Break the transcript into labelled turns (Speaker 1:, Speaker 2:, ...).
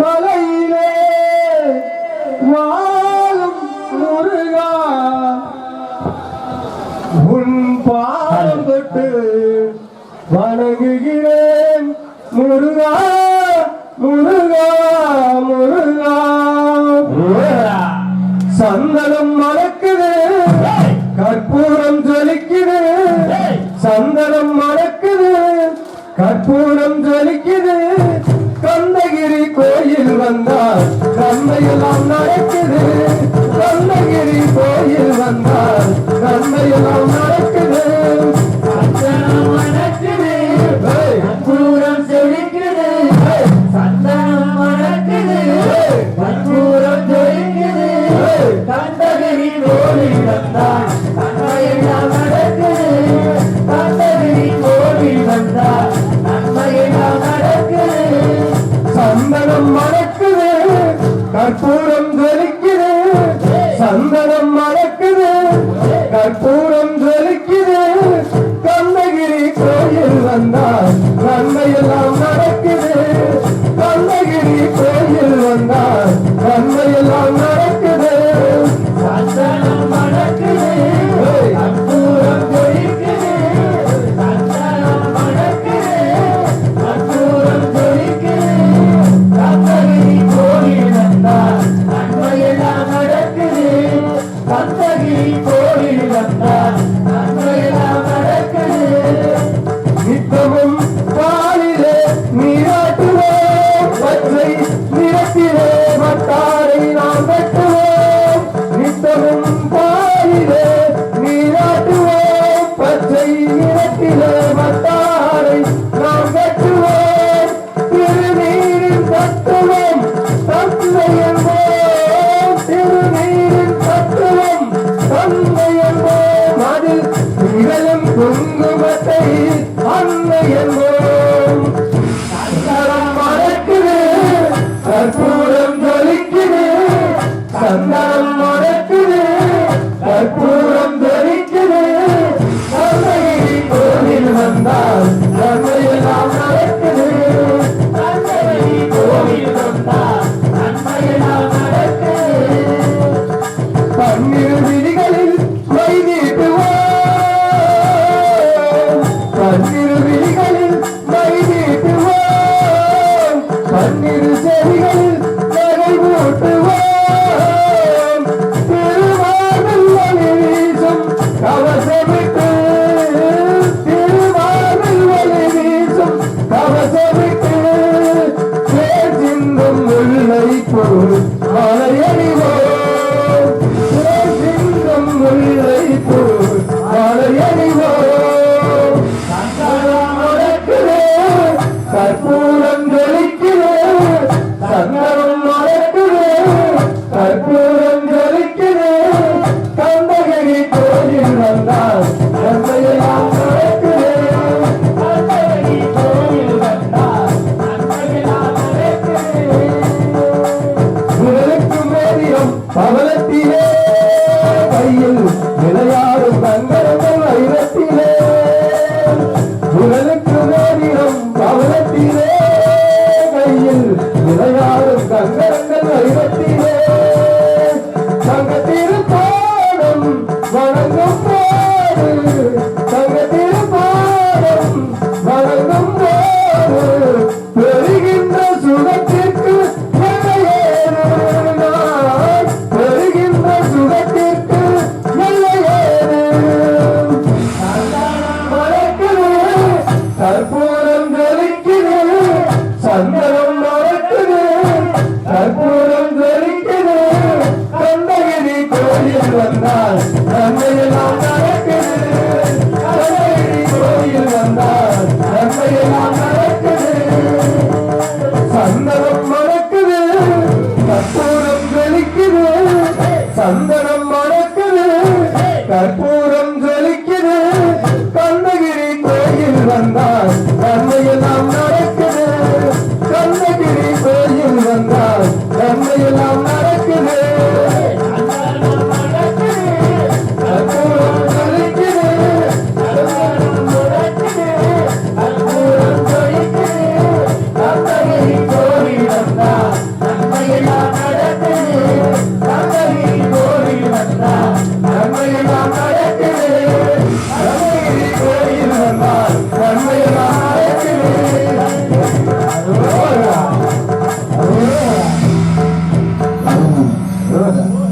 Speaker 1: மலையிலே வாழும் முருகா. உன் பாடம் தொட்டு வணங்குகிறேன். முருகா முருகா முருகா. சந்தனம் மறக்குது கற்பூரம் ஜலிக்குது. சந்தனம் மறக்குது கற்பூரம் ஜலிக்குது. கோயில்
Speaker 2: வந்தார் நன்மையெல்லாம் நடக்குது.
Speaker 1: கண்ணகிரி கோயில் வந்தார் நன்மையெல்லாம் நடக்குது. கண்டகிரி மனம் மறக்குது கற்பூர தத்துவம் தந்தையன்போம் திருநீரின் தத்துவம் தந்தையன்போம் அதில் இகழும் குங்குமத்தை அன்னையன்போம் திருப்பாடம் வணங்கும் போது தங்க திருப்பாடம் வணங்கும் போது பெறுகின்ற சுகத்திற்கு பெறுகின்ற சுகத்திற்கு நல்ல தற்போது
Speaker 2: Bye.